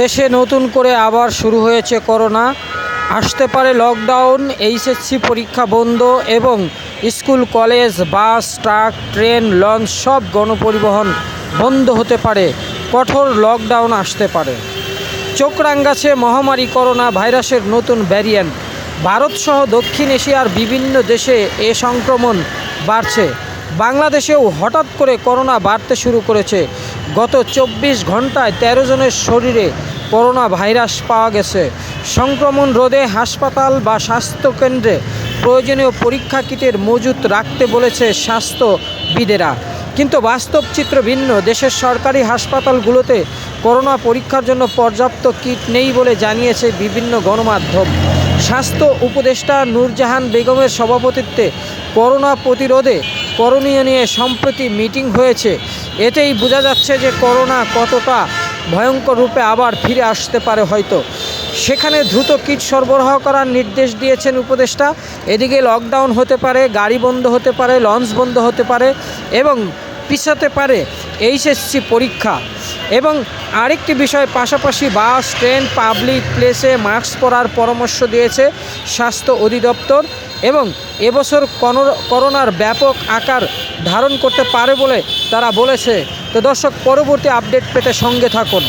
দেশে নতুন করে আবার শুরু হয়েছে করোনা। আসতে পারে লকডাউন এইচএসসি পরীক্ষা বন্ধ এবং school, college, bus, truck, train, launch সব গণপরিবহন বন্ধ হতে পারে। কঠোর লকডাউন আসতে পারে। চোখ রাঙ্গাছে মহামারী করোনা ভাইরাসের নতুন ভ্যারিয়েন্ট ভারতসহ দক্ষিণ এশিয়ার বিভিন্ন দেশে এ সংক্রমণ বাড়ছে। বাংলাদেশেও হঠাৎ করে করোনা বাড়তে শুরু করেছে। গত চব্বিশ ঘন্টায় তেরো জনের শরীরে করোনা ভাইরাস পাওয়া গেছে। সংক্রমণ রোধে হাসপাতাল বা স্বাস্থ্যকেন্দ্রে প্রয়োজনীয় পরীক্ষা কিটের মজুত রাখতে বলেছে স্বাস্থ্যবিদেরা। কিন্তু বাস্তব চিত্র ভিন্ন। দেশের সরকারি হাসপাতালগুলোতে করোনা পরীক্ষার জন্য পর্যাপ্ত কিট নেই বলে জানিয়েছে বিভিন্ন গণমাধ্যম। স্বাস্থ্য উপদেষ্টা নূরজাহান বেগমের সভাপতিত্বে করোনা প্রতিরোধে করণীয় নিয়ে সম্প্রতি মিটিং হয়েছে। এতেই বোঝা যাচ্ছে যে করোনা কতটা ভয়ঙ্কর রূপে আবার ফিরে আসতে পারে হয়তো। সেখানে দ্রুত কিট সরবরাহ করার নির্দেশ দিয়েছেন উপদেষ্টা। এদিকে লকডাউন হতে পারে, গাড়ি বন্ধ হতে পারে, লঞ্চ বন্ধ হতে পারে এবং পিছাতে পারে এইচএসসি পরীক্ষা। এবং আরেকটি বিষয়, পাশাপাশি বাস, ট্রেন, পাবলিক প্লেসে মাস্ক পরার পরামর্শ দিয়েছে স্বাস্থ্য অধিদপ্তর এবং এবছর করোনার ব্যাপক আকার ধারণ করতে পারে বলে তারা বলেছে। তো দর্শক, পরবর্তী আপডেট পেতে সঙ্গে থাকুন।